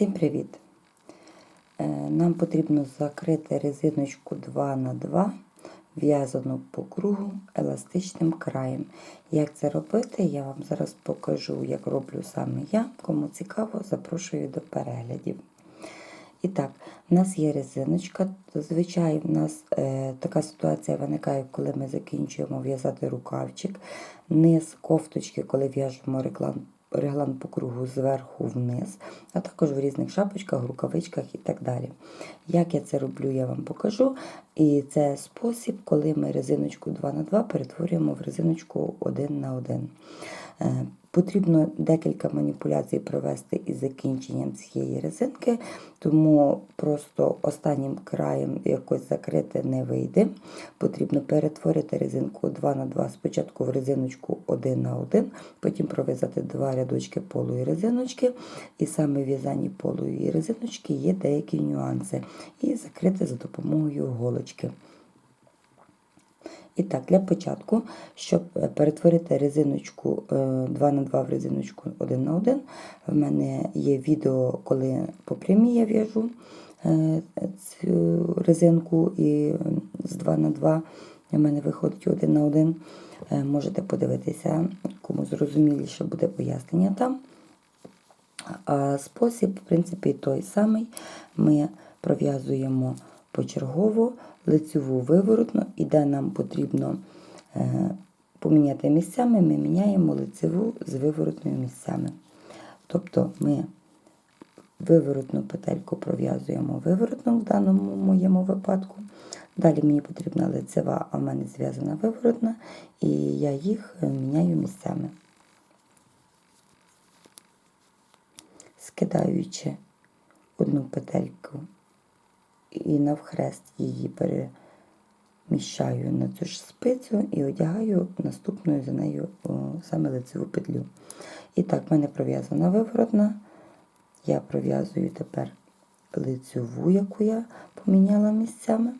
Всім привіт! Е, Нам потрібно закрити резиночку 2х2, в'язану по кругу еластичним краєм. Як це робити, я вам зараз покажу, як роблю саме я. Кому цікаво, запрошую до переглядів. І так, в нас є резиночка. Зазвичай в нас е, така ситуація виникає, коли ми закінчуємо в'язати рукавчик. Низ кофточки, коли в'яжемо реклам, реглан по кругу зверху вниз, а також в різних шапочках, рукавичках і так далі. Як я це роблю, я вам покажу. І це спосіб, коли ми резиночку 2х2 перетворюємо в резиночку 1х1. Потрібно декілька маніпуляцій провести із закінченням цієї резинки, тому просто останнім краєм якось закрити не вийде. Потрібно перетворити резинку 2х2 спочатку в резиночку 1х1, потім пров'язати два рядочки полої резиночки, і саме в в'язанні полої резиночки є деякі нюанси, і закрити за допомогою голочки. І так, для початку, щоб е, перетворити резиночку 2х2 е, в резиночку 1х1, в мене є відео, коли по прямій я в'яжу е, цю резинку і з 2х2 в мене виходить 1 на 1. Можете подивитися, кому зрозуміліше буде пояснення там. А спосіб, в принципі, той самий. Ми пров'язуємо почергово лицеву виворотну, і де нам потрібно е, поміняти місцями, ми міняємо лицеву з виворотною місцями. Тобто ми виворотну петельку пров'язуємо виворотну в даному моєму випадку. Далі мені потрібна лицева, а в мене зв'язана виворотна, і я їх е, міняю місцями. Скидаючи одну петельку і навхрест її переміщаю на цю ж спицю і одягаю наступною за нею саме лицеву петлю. І так, в мене пров'язана виворотна. Я пров'язую тепер лицеву, яку я поміняла місцями.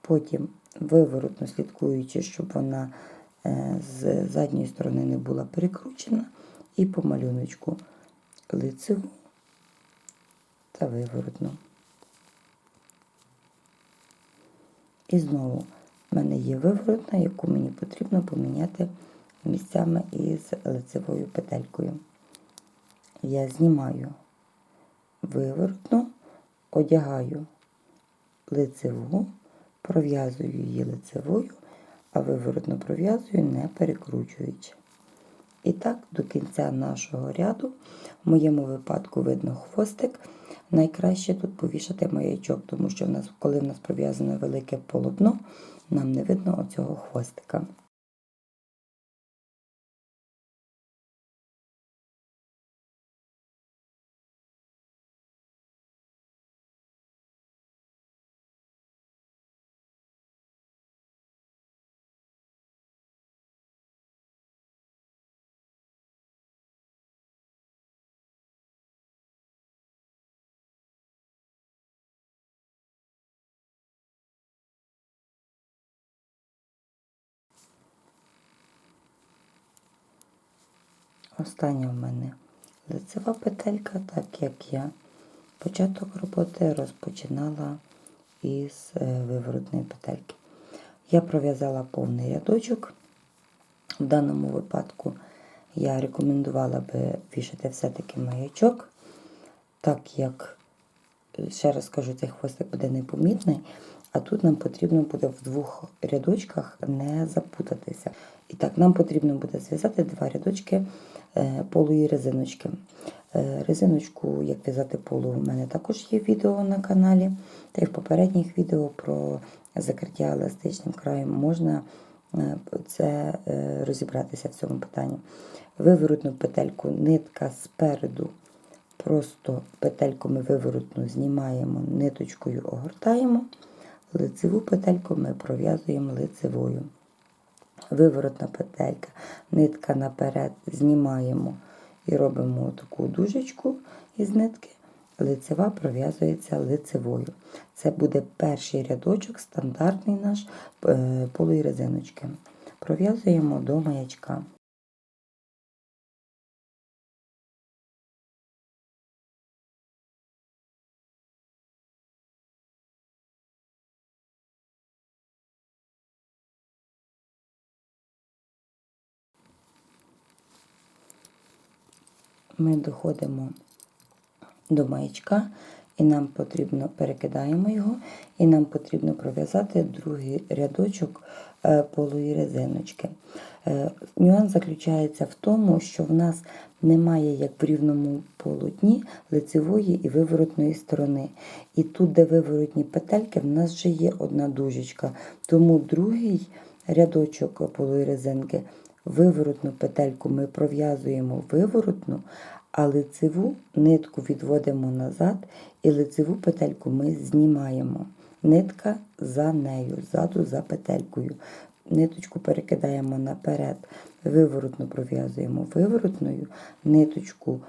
Потім виворотно слідкуючи, щоб вона е, з задньої сторони не була перекручена, і по малюночку лицеву та виворотну. І знову в мене є виворотна, яку мені потрібно поміняти місцями із лицевою петелькою. Я знімаю виворотну, одягаю лицеву, пров'язую її лицевою, а виворотно пров'язую, не перекручуючи. І так, до кінця нашого ряду, в моєму випадку видно хвостик. Найкраще тут повішати маячок, тому що в нас, коли в нас пров'язане велике полотно, нам не видно оцього хвостика. Остання в мене лицева петелька, так як я початок роботи розпочинала із е, виворотної петельки. Я пров'язала повний рядочок. В даному випадку я рекомендувала би вішати все-таки маячок, так як, ще раз кажу, цей хвостик буде непомітний, а тут нам потрібно буде в двох рядочках не запутатися. І так, нам потрібно буде зв'язати два рядочки Е, полої резиночки. Е, резиночку, як в'язати полу, у мене також є відео на каналі. Та й в попередніх відео про закриття еластичним краєм можна е, це розібратися в цьому питанні. Виворотну петельку нитка спереду. Просто петельку ми виворотну знімаємо, ниточкою огортаємо, лицеву петельку ми пров'язуємо лицевою виворотна петелька, нитка наперед знімаємо і робимо таку дужечку із нитки, лицева пров'язується лицевою. Це буде перший рядочок, стандартний наш е, полої резиночки. Пров'язуємо до маячка. Ми доходимо до маячка, і нам потрібно перекидаємо його, і нам потрібно пров'язати другий рядочок е, полої резиночки. Е, Нюанс заключається в тому, що в нас немає, як в рівному полотні, лицевої і виворотної сторони. І тут, де виворотні петельки, в нас вже є одна дужечка. Тому другий рядочок полої резинки, виворотну петельку ми пров'язуємо виворотну, а лицеву нитку відводимо назад, і лицеву петельку ми знімаємо. Нитка за нею, ззаду за петелькою. Ниточку перекидаємо наперед, виворотно пров'язуємо виворотною, ниточку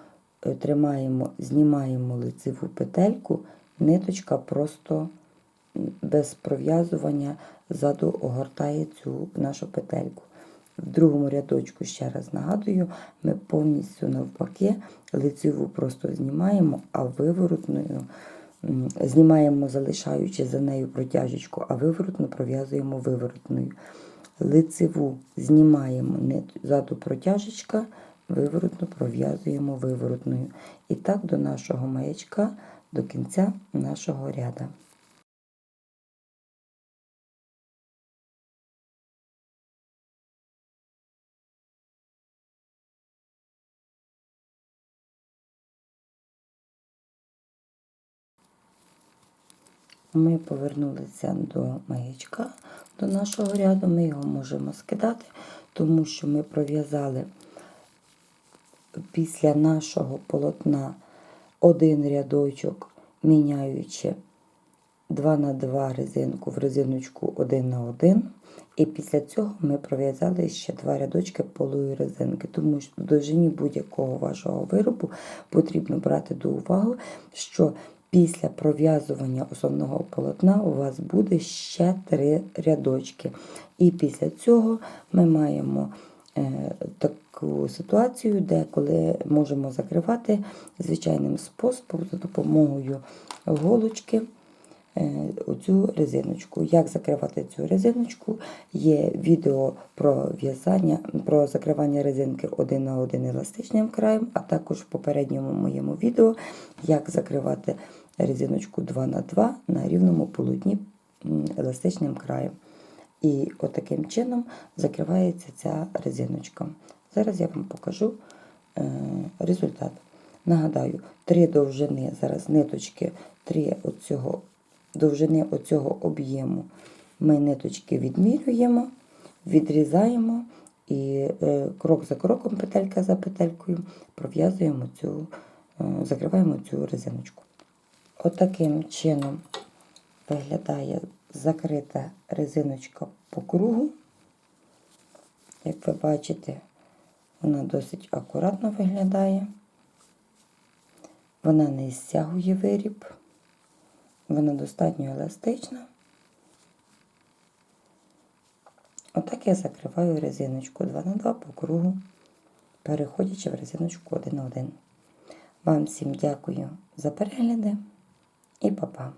е, тримаємо, знімаємо лицеву петельку, ниточка просто без пров'язування ззаду огортає цю нашу петельку. В другому рядочку, ще раз нагадую, ми повністю навпаки лицеву просто знімаємо, а виворотною знімаємо, залишаючи за нею протяжечку, а виворотну пров'язуємо виворотною. Лицеву знімаємо ззаду протяжечка, виворотну пров'язуємо виворотною. І так до нашого маячка, до кінця нашого ряда. Ми повернулися до маячка, до нашого ряду. Ми його можемо скидати, тому що ми пров'язали після нашого полотна один рядочок, міняючи 2 на 2 резинку в резиночку 1 на 1. І після цього ми пров'язали ще два рядочки полої резинки, тому що в довжині будь-якого вашого виробу потрібно брати до уваги, що після пров'язування основного полотна у вас буде ще три рядочки. І після цього ми маємо е, таку ситуацію, де коли можемо закривати звичайним способом за допомогою голочки оцю резиночку. Як закривати цю резиночку? Є відео про в'язання, про закривання резинки один на один еластичним краєм, а також в попередньому моєму відео, як закривати резиночку 2 на 2 на рівному полотні еластичним краєм. І отаким чином закривається ця резиночка. Зараз я вам покажу е, результат. Нагадаю, три довжини, зараз ниточки, три оцього, довжини оцього об'єму ми ниточки відмірюємо, відрізаємо і е, крок за кроком, петелька за петелькою, пров'язуємо цю, е, закриваємо цю резиночку. Отаким чином виглядає закрита резиночка по кругу. Як ви бачите, вона досить акуратно виглядає. Вона не стягує виріб, вона достатньо еластична. Отак я закриваю резиночку 2 на 2 по кругу, переходячи в резиночку 1 на 1. Вам всім дякую за перегляди і па-па!